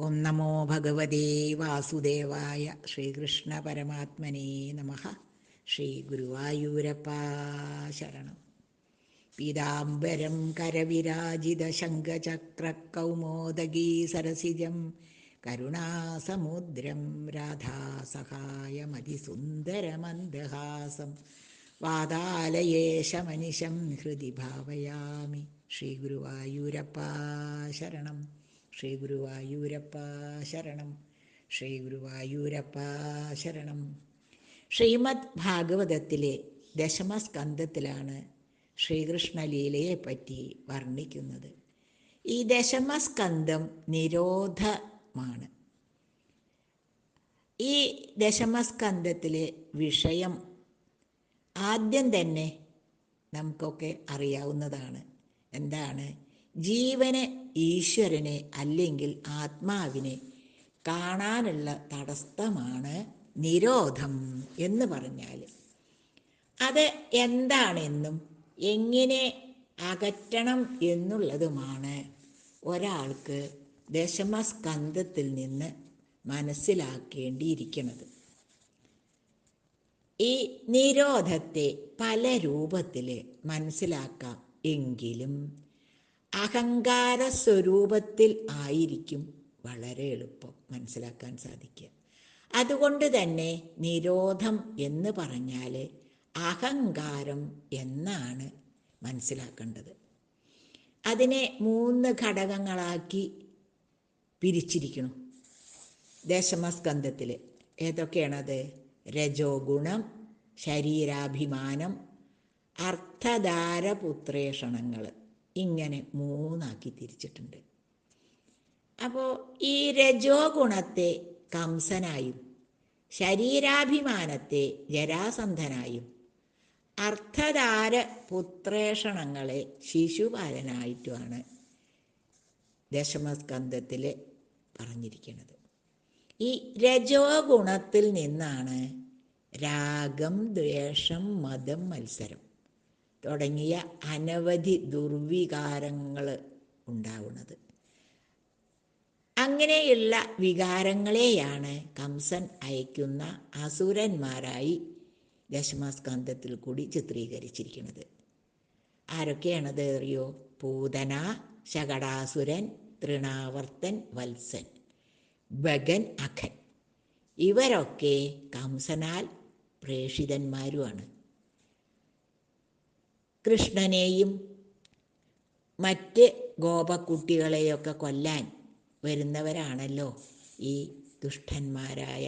ഓം നമോ ഭഗവതേ വാസുദേവായ ശ്രീകൃഷ്ണ പരമാത്മനേ നമ. ശ്രീ ഗുരുവായൂരപ്പ ശരണം. പീതാംബരം കരവിരാജിത ശംഖചക്രകൗമോദഗീ സരസിജം. കരുണാസമുദ്രം രാധാസഹായമതിസുന്ദരമന്ദഹാസം. വാതാലയേശമനിശം ഹൃദി ഭാവയാമി. ശ്രീ ഗുരുവായൂരപ്പ ശരണം. ശ്രീ ഗുരുവായൂരപ്പ ശരണം. ശ്രീ ഗുരുവായൂരപ്പ ശരണം. ശ്രീമദ് ഭാഗവതത്തിലെ ദശമസ്കന്ധത്തിലാണ് ശ്രീകൃഷ്ണലീലയെ പറ്റി വർണിക്കുന്നത്. ഈ ദശമസ്കന്ധം നിരോധമാണ്. ഈ ദശമസ്കന്ധത്തിലെ വിഷയം ആദ്യം തന്നെ നമുക്കൊക്കെ അറിയാവുന്നതാണ്. എന്താണ്? ജീവനെ ഈശ്വരനെ അല്ലെങ്കിൽ ആത്മാവിനെ കാണാനുള്ള തടസ്സമാണ് നിരോധം എന്ന് പറഞ്ഞാൽ അത് എന്താണെന്നും എങ്ങനെ അകറ്റണം എന്നുള്ളതുമാണ് ഒരാൾക്ക് ദശമസ്കന്ധത്തിൽ നിന്ന് മനസ്സിലാക്കേണ്ടിയിരിക്കുന്നത്. ഈ നിരോധത്തെ പല രൂപത്തിൽ മനസ്സിലാക്കാം എങ്കിലും അഹങ്കാര സ്വരൂപത്തിൽ ആയിരിക്കും വളരെ എളുപ്പം മനസ്സിലാക്കാൻ സാധിക്കുക. അതുകൊണ്ട് തന്നെ നിരോധം എന്ന് പറഞ്ഞാൽ അഹങ്കാരം എന്നാണ് മനസ്സിലാക്കേണ്ടത്. അതിനെ മൂന്ന് ഘടകങ്ങളാക്കി പിരിച്ചിരിക്കണം ദശമസ്കന്ധത്തിൽ. ഏതൊക്കെയാണത്? രജോ ഗുണം ശരീരാഭിമാനം അർത്ഥധാരപുത്രേഷണങ്ങൾ ഇങ്ങനെ മൂന്നാക്കി തിരിച്ചിട്ടുണ്ട്. അപ്പോൾ ഈ രജോ ഗുണത്തെ കംസനായും ശരീരാഭിമാനത്തെ ജരാസന്ധനായും അർത്ഥധാര പുത്രേഷണങ്ങളെ ശിശുപാലനായിട്ടുമാണ് ദശമസ്കന്ധത്തിൽ പറഞ്ഞിരിക്കുന്നത്. ഈ രജോ ഗുണത്തിൽ നിന്നാണ് രാഗം ദ്വേഷം മതം മത്സരം തുടങ്ങിയ അനവധി ദുർവികാരങ്ങൾ ഉണ്ടാവുന്നത്. അങ്ങനെയുള്ള വികാരങ്ങളെയാണ് കംസൻ അയക്കുന്ന അസുരന്മാരായി ദശമസ്കന്ധത്തിൽ കൂടി ചിത്രീകരിച്ചിരിക്കുന്നത്. ആരൊക്കെയാണത് അറിയോ? പൂതന ശകടാസുരൻ തൃണാവർത്തൻ വത്സൻ ഭഗൻ അഖൻ. ഇവരൊക്കെ കംസനാൽ പ്രേഷിതന്മാരുമാണ് കൃഷ്ണനെയും മറ്റ് ഗോപക്കുട്ടികളെയൊക്കെ കൊല്ലാൻ വരുന്നവരാണല്ലോ ഈ ദുഷ്ടന്മാരായ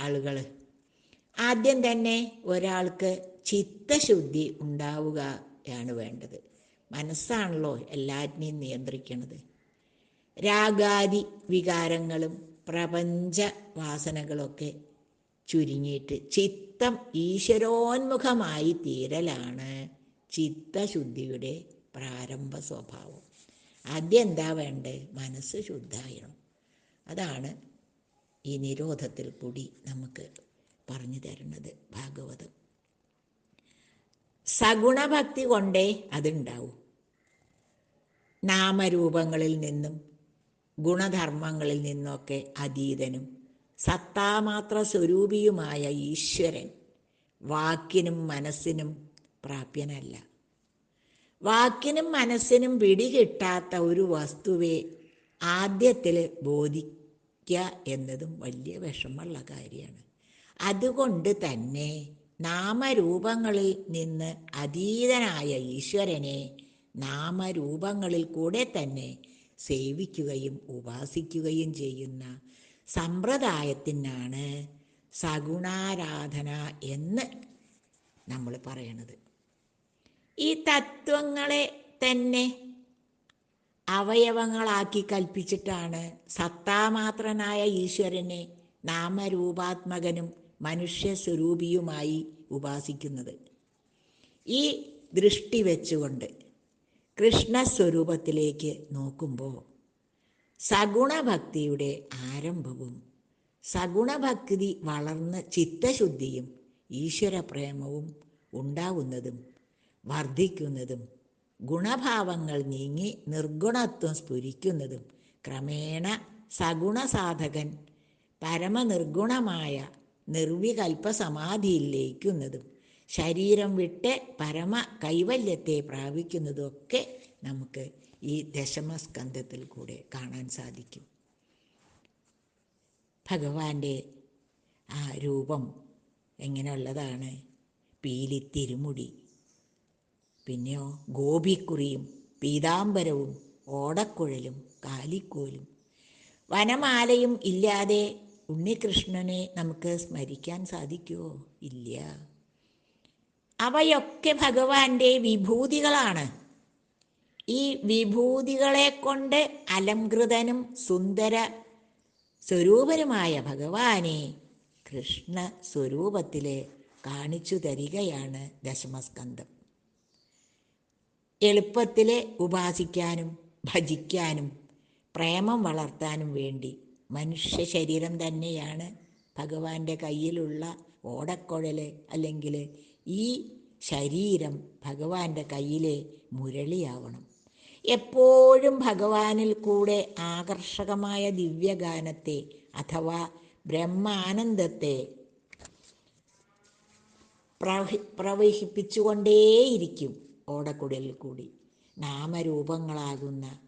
ആളുകൾ ആദ്യം തന്നെ ഒരാൾക്ക് ചിത്തശുദ്ധി ഉണ്ടാവുകയാണ് വേണ്ടത്. മനസ്സാണല്ലോ എല്ലാറ്റിനെയും നിയന്ത്രിക്കുന്നത് രാഗാദി വികാരങ്ങളും പ്രപഞ്ച വാസനകളൊക്കെ ചുരുങ്ങിയിട്ട് ചിത്തം ഈശ്വരോന്മുഖമായി തീരലാണ് ചിത്തശുദ്ധിയുടെ പ്രാരംഭ സ്വഭാവം. ആദ്യം എന്താ വേണ്ടത് മനസ്സ് ശുദ്ധായണം. അതാണ് ഈ നിരോധത്തിൽ കൂടി നമുക്ക് പറഞ്ഞു തരുന്നത് ഭാഗവതം. സഗുണഭക്തി കൊണ്ടേ അതുണ്ടാവും. നാമരൂപങ്ങളിൽ നിന്നും ഗുണധർമ്മങ്ങളിൽ നിന്നൊക്കെ അതീതനും സത്താമാത്ര സ്വരൂപിയുമായ ഈശ്വരൻ വാക്കിനും മനസ്സിനും പ്രാപ്യനല്ല. വാക്കിനും മനസ്സിനും പിടികിട്ടാത്ത ഒരു വസ്തുവെ ആദ്യത്തിൽ ബോധിക്കുക എന്നതും വലിയ വിഷമമുള്ള കാര്യമാണ്. അതുകൊണ്ട് തന്നെ നാമരൂപങ്ങളിൽ നിന്ന് അതീതനായ ഈശ്വരനെ നാമരൂപങ്ങളിൽ കൂടെ തന്നെ സേവിക്കുകയും ഉപാസിക്കുകയും ചെയ്യുന്ന സമ്പ്രദായത്തിനാണ് സഗുണാരാധന എന്ന് നമ്മൾ പറയണത്. ഈ തത്വങ്ങളെ തന്നെ അവയവങ്ങളാക്കി കൽപ്പിച്ചിട്ടാണ് സത്താമാത്രനായ ഈശ്വരനെ നാമരൂപാത്മകനും മനുഷ്യസ്വരൂപിയുമായി ഉപാസിക്കുന്നത്. ഈ ദൃഷ്ടി വെച്ചുകൊണ്ട് കൃഷ്ണസ്വരൂപത്തിലേക്ക് നോക്കുമ്പോൾ സഗുണഭക്തിയുടെ ആരംഭവും സഗുണഭക്തി വളർന്ന ചിത്തശുദ്ധിയും ഈശ്വര പ്രേമവും ഉണ്ടാവുന്നതും വർദ്ധിക്കുന്നതും ഗുണഭാവങ്ങൾ നീങ്ങി നിർഗുണത്വം സ്ഫുരിക്കുന്നതും ക്രമേണ സഗുണസാധകൻ പരമനിർഗുണമായ നിർവികൽപ്പ സമാധിയിലേക്കുന്നതും ശരീരം വിട്ട് പരമ കൈവല്യത്തെ പ്രാപിക്കുന്നതും ഒക്കെ നമുക്ക് ഈ ദശമസ്കന്ധത്തിൽ കൂടെ കാണാൻ സാധിക്കും. ഭഗവാന്റെ ആ രൂപം എങ്ങനെയുള്ളതാണ്? പീലിത്തിരുമുടി പിന്നെയോ ഗോപിക്കുറിയും പീതാംബരവും ഓടക്കുഴലും കാലിക്കോലും. വനമാലയും ഇല്ലാതെ ഉണ്ണികൃഷ്ണനെ നമുക്ക് സ്മരിക്കാൻ സാധിക്കുമോ ഇല്ല. അവയൊക്കെ ഭഗവാന്റെ വിഭൂതികളാണ്. ഈ വിഭൂതികളെ കൊണ്ട് അലംകൃതനും സുന്ദര സ്വരൂപനുമായ ഭഗവാനെ കൃഷ്ണ സ്വരൂപത്തിൽ കാണിച്ചു തരികയാണ് ദശമസ്കന്ധം. എളുപ്പത്തിൽ ഉപാസിക്കാനും ഭജിക്കാനും പ്രേമം വളർത്താനും വേണ്ടി മനുഷ്യ ശരീരം തന്നെയാണ് ഭഗവാന്റെ കയ്യിലുള്ള ഓടക്കുഴൽ അല്ലെങ്കിൽ ഈ ശരീരം ഭഗവാന്റെ കയ്യിലെ മുരളിയാവണം. എപ്പോഴും ഭഗവാനിൽ കൂടെ ആകർഷകമായ ദിവ്യഗാനത്തെ അഥവാ ബ്രഹ്മാനന്ദത്തെ പ്രവഹി പ്രവഹിപ്പിച്ചുകൊണ്ടേയിരിക്കും ഓടക്കുടലിൽ കൂടി. നാമരൂപങ്ങളാകുന്ന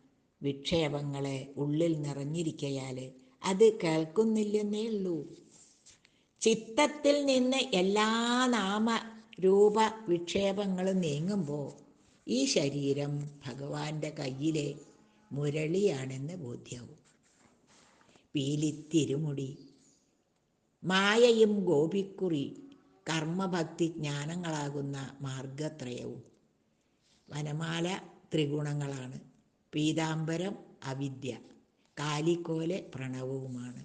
വിക്ഷേപങ്ങളെ ഉള്ളിൽ നിറഞ്ഞിരിക്കയാൽ അത് കേൾക്കുന്നില്ലെന്നേ ഉള്ളൂ. ചിത്തത്തിൽ നിന്ന് എല്ലാ നാമ രൂപ വിക്ഷേപങ്ങളും നീങ്ങുമ്പോൾ ഈ ശരീരം ഭഗവാന്റെ കയ്യിലെ മുരളിയാണെന്ന് ബോധ്യവും. പീലിത്തിരുമുടി മായയും ഗോപിക്കുറി കർമ്മഭക്തി ജ്ഞാനങ്ങളാകുന്ന മാർഗത്രയവും. വനമാല ത്രിഗുണങ്ങളാണ്. പീതാംബരം അവിദ്യ കാലിക്കോൽ പ്രണവവുമാണ്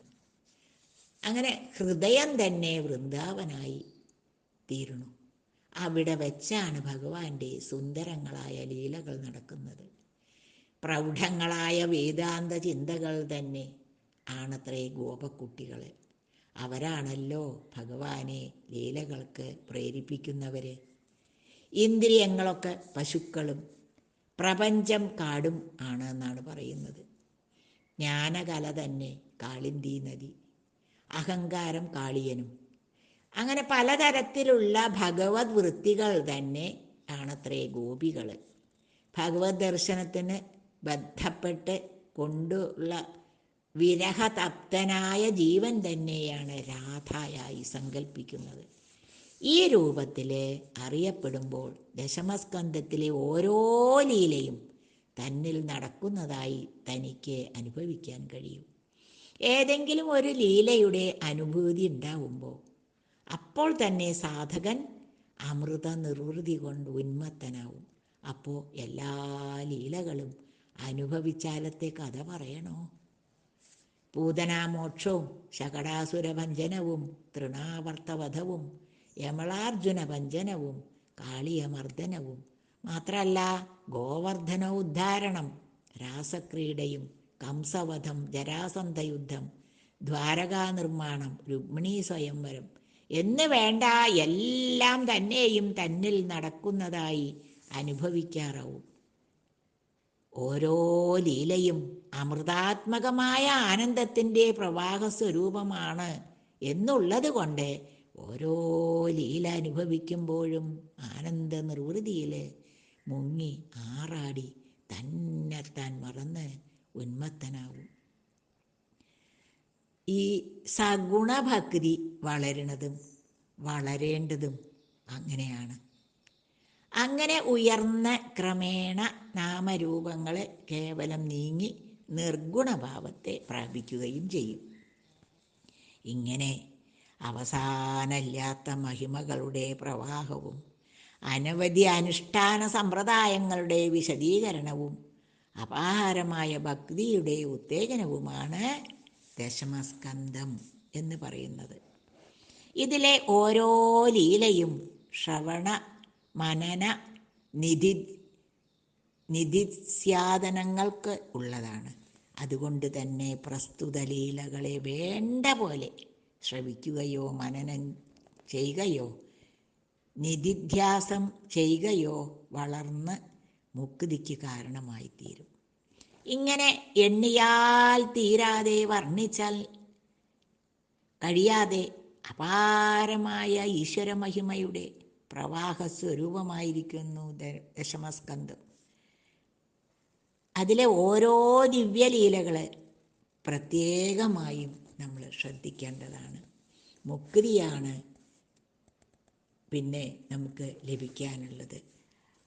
അങ്ങനെ ഹൃദയം തന്നെ വൃന്ദാവനായി തീരുന്നു. അവിടെ വെച്ചാണ് ഭഗവാന്റെ സുന്ദരങ്ങളായ ലീലകൾ നടക്കുന്നത്. പ്രൗഢങ്ങളായ വേദാന്ത ചിന്തകൾ തന്നെ ആണത്രേ ഗോപക്കുട്ടികൾ അവരാണല്ലോ ഭഗവാനെ ലീലകൾക്ക് പ്രേരിപ്പിക്കുന്നവർ ഇന്ദ്രിയങ്ങളൊക്കെ പശുക്കളും പ്രപഞ്ചം കാടും ആണ് എന്നാണ് പറയുന്നത്. ജ്ഞാനകല തന്നെ കാളിന്തി നദി. അഹങ്കാരം കാളിയനും അങ്ങനെ പലതരത്തിലുള്ള ഭഗവത് വൃത്തികൾ തന്നെ ആണത്രേ ഗോപികൾ ഭഗവത് ദർശനത്തിന് ബന്ധപ്പെട്ട് കൊണ്ടുള്ള വിരഹതപ്തനായ ജീവൻ തന്നെയാണ് രാധയായി സങ്കല്പിക്കുന്നത് ഈ രൂപത്തിൽ അറിയപ്പെടുമ്പോൾ ദശമസ്കന്ധത്തിലെ ഓരോ ലീലയും തന്നിൽ നടക്കുന്നതായി തനിക്ക് അനുഭവിക്കാൻ കഴിയും. ഏതെങ്കിലും ഒരു ലീലയുടെ അനുഭൂതി ഉണ്ടാവുമ്പോൾ അപ്പോൾ തന്നെ സാധകൻ അമൃത നിർവൃതി കൊണ്ട് ഉന്മത്തനാവും. അപ്പോൾ എല്ലാ ലീലകളും അനുഭവിച്ചാലത്തെ കഥ പറയണോ? പൂതനാമോക്ഷവും ശകടാസുരഭഞ്ജനവും തൃണാവർത്തവധവും യമളാർജുന ഭഞ്ജനവും കാളിയമർദ്ദനവും. മാത്രമല്ല ഗോവർദ്ധന ഉദ്ധാരണം രാസക്രീഡയും കംസവധം ജരാസന്ധയുദ്ധം ദ്വാരകാ നിർമ്മാണം രുക്മിണീ സ്വയംവരം എന്ന് വേണ്ട എല്ലാം തന്നെയും തന്നിൽ നടക്കുന്നതായി അനുഭവിക്കാറാവും. ഓരോ ലീലയും അമൃതാത്മകമായ ആനന്ദത്തിന്റെ പ്രവാഹ സ്വരൂപമാണ് എന്നുള്ളത് കൊണ്ട് ഓരോ ലീല അനുഭവിക്കുമ്പോഴും ആനന്ദ നിർവൃതിയിൽ മുങ്ങി ആറാടി തന്നെത്താൻ മറന്ന് ഉന്മത്തനാവും ഈ സഗുണഭക്തി വളരണതും വളരേണ്ടതും അങ്ങനെയാണ്. അങ്ങനെ ഉയർന്ന ക്രമേണ നാമരൂപങ്ങളെ കേവലം നീങ്ങി നിർഗുണഭാവത്തെ പ്രാപിക്കുകയും ചെയ്യും. ഇങ്ങനെ അവസാനമില്ലാത്ത മഹിമകളുടെ പ്രവാഹവും അനവധി അനുഷ്ഠാന സമ്പ്രദായങ്ങളുടെ വിശദീകരണവും അപാരമായ ഭക്തിയുടെ ഉത്തേജനവുമാണ് ദശമസ്കന്ധം എന്ന് പറയുന്നത്. ഇതിലെ ഓരോ ലീലയും ശ്രവണ മനന നിധി നിധിസ്യാദനങ്ങൾക്ക് ഉള്ളതാണ്. അതുകൊണ്ട് തന്നെ പ്രസ്തുത ലീലകളെ വേണ്ട പോലെ ശ്രവിക്കുകയോ മനനം ചെയ്യുകയോ നിധിധ്യാസം ചെയ്യുകയോ വളർന്ന് മുക്തിക്ക് കാരണമായി തീരും ഇങ്ങനെ എണ്ണിയാൽ തീരാതെ വർണിച്ചാൽ കഴിയാതെ അപാരമായ ഈശ്വര മഹിമയുടെ പ്രവാഹ സ്വരൂപമായിരിക്കുന്നു ദശമസ്കന്ധം. അതിലെ ഓരോ ദിവ്യലീലകളെ പ്രത്യേകമായും നമ്മൾ ശ്രദ്ധിക്കേണ്ടതാണ്. മുക്തിയാണ് പിന്നെ നമുക്ക് ലഭിക്കാനുള്ളത്.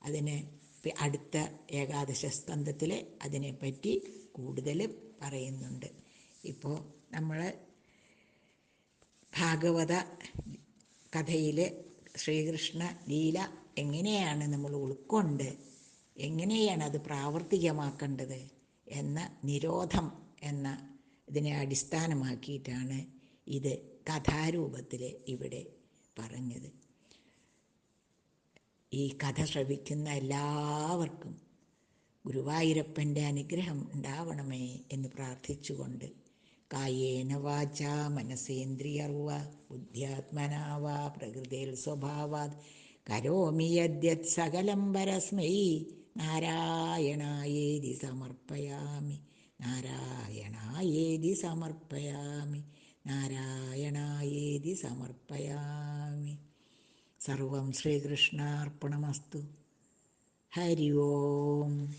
അതിന് അടുത്ത ഏകാദശ സ്കന്ധത്തിൽ അതിനെപ്പറ്റി കൂടുതൽ പറയുന്നുണ്ട്. ഇപ്പോൾ നമ്മൾ ഭാഗവത കഥയിൽ ശ്രീകൃഷ്ണ ലീല എങ്ങനെയാണ് നമ്മൾ ഉൾക്കൊണ്ട് എങ്ങനെയാണ് അത് പ്രാവർത്തികമാക്കേണ്ടത് എന്ന നിരോധം എന്ന ഇതിനെ അടിസ്ഥാനമാക്കിയിട്ടാണ് ഇത് കഥാരൂപത്തിൽ ഇവിടെ പറഞ്ഞത്. ഈ കഥ ശ്രവിക്കുന്ന എല്ലാവർക്കും ഗുരുവായൂരപ്പന്റെ അനുഗ്രഹം ഉണ്ടാവണമേ എന്ന് പ്രാർത്ഥിച്ചുകൊണ്ട് കായേന വാച മനസേന്ദ്രിയർവ ബുദ്ധ്യാത്മനാവ പ്രകൃതിയിൽ സ്വഭാവാത് കരോമി യദ്യത് സകലം പരസ്മൈ നാരായണായേതി സമർപ്പയാമി നാരായണായേതി സമർപ്പയാമി നാരായണായേതി സമർപ്പയാമി. സർവം ശ്രീകൃഷ്ണാർപ്പണമസ്തു. ഹരി ഓം.